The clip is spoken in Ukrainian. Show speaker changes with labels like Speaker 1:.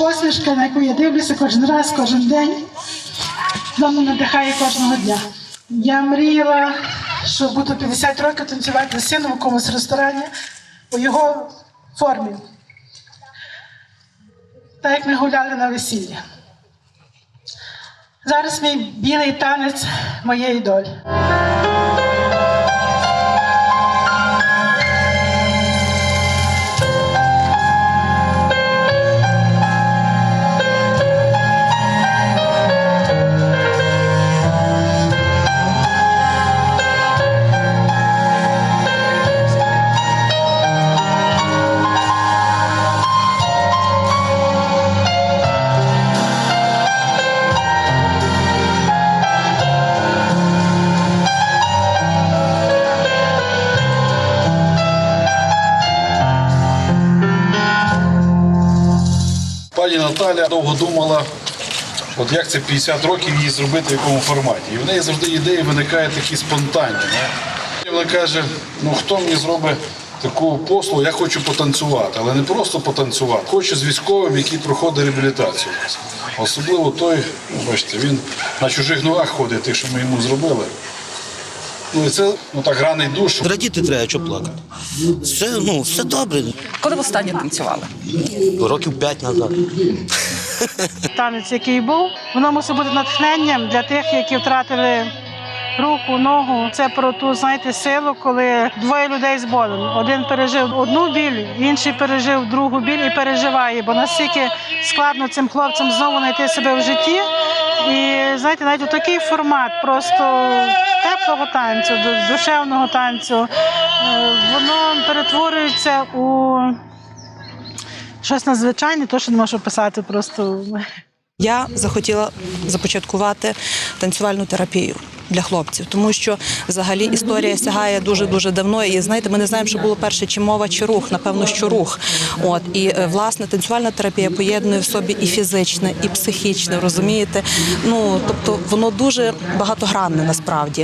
Speaker 1: Посмішка, на яку я дивлюся кожен раз, кожен день, вона надихає кожного дня. Я мріяла, що буду 50 років танцювати з сином в якомусь ресторані у його формі. Так як ми гуляли на весіллі. Зараз мій білий танець моєї долі.
Speaker 2: Пані Наталя довго думала, от як це 50 років її зробити в якому форматі. І в неї завжди ідеї виникають такі спонтанні. Вона каже: ну хто мені зробить таку послугу, я хочу потанцювати, але не просто потанцювати. Хочу з військовим, який проходить реабілітацію. Особливо той, ну, бачите, він на чужих ногах ходить, тих, що ми йому зробили. Ну це ну, так граний душу.
Speaker 3: Радіти треба, що плакати. Все, ну, все добре.
Speaker 4: Коли в останнє танцювали?
Speaker 3: Років п'ять назад.
Speaker 1: танець, який був, воно мусить бути натхненням для тих, які втратили руку, ногу. Це про ту, знаєте, силу, коли двоє людей з болем. Один пережив одну біль, інший пережив другу біль і переживає, бо настільки складно цим хлопцям знову знайти себе в житті. І знаєте, навіть такий формат просто теплого танцю, душевного танцю, е, воно перетворюється у щось надзвичайне, то що не можу писати просто.
Speaker 5: Я захотіла започаткувати танцювальну терапію для хлопців, тому що взагалі історія сягає дуже дуже давно. І знаєте, ми не знаємо, що було перше, чи мова, чи рух. Напевно, що рух. От і е, власне танцювальна терапія поєднує в собі і фізичне, і психічне, розумієте? Ну тобто воно дуже багатогранне насправді.